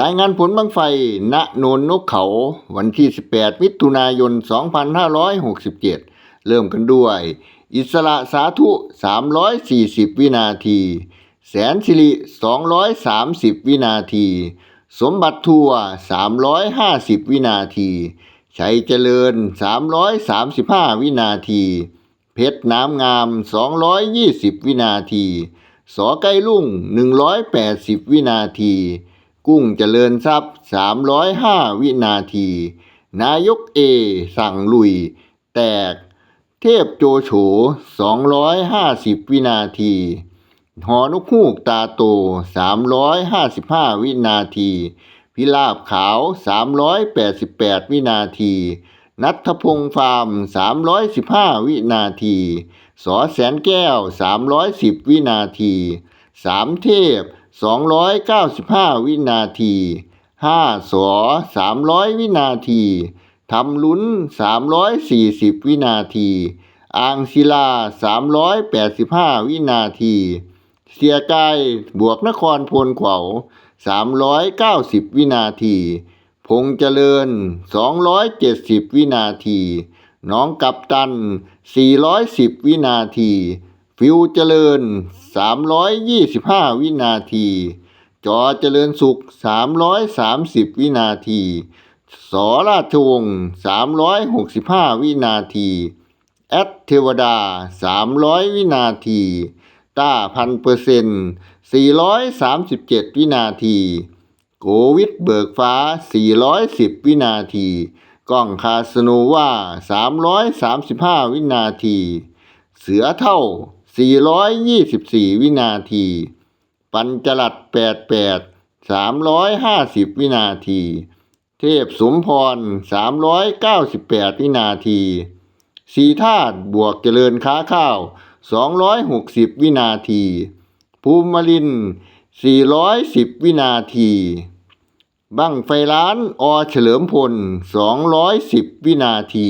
รายงานผลบังไฟ ณ โนนนกเขา วันที่ 18 มิถุนายน 2567 เริ่มกันด้วย อิสระสาธุ 340 วินาที แสนสิริ 230 วินาที สมบัติทัว 350 วินาที ชัยเจริญ 335 วินาที เพชรน้ำงาม 220 วินาที สอไก่ลุ่ง 180 วินาที กุ้งเจริญทรัพย์ 305 วินาที นายกเอ สั่งลุย แตก เทพโจโฉ 250 วินาที หอนกฮูกตาโต 355 วินาที พิราบขาว 388 วินาที นัทพงษ์ฟาร์ม 315 วินาที สอแสนแก้ว 310 วินาที สามเทพ 295 วินาทีห้าสอ300 วินาทีทำลุ้น 340 วินาที อ่างศิลา 385 วินาที เสียกายบวกนครพลขวาว390 วินาที พงเจริญ 270 วินาที น้องกัปตัน 410 วินาที ฟิวเจริญ 325 วินาที จอเจริญสุข 330 วินาที สอราชวงศ์365 วินาที แอดเทวดา 300 วินาที ต้าพันเปอร์เซ็นต์437 วินาที โกวิทเบิกฟ้า 410 วินาทีก้องคาสโนวา335 วินาที เสือเท่า 424 วินาที ปัญจลัด88 350 วินาที เทพสมพร 398 วินาที สีธาตุบวกเจริญค้าข้าว 260 วินาที ภูมิลินทร์410 วินาที บั้งไฟล้านอเฉลิมพล 210 วินาที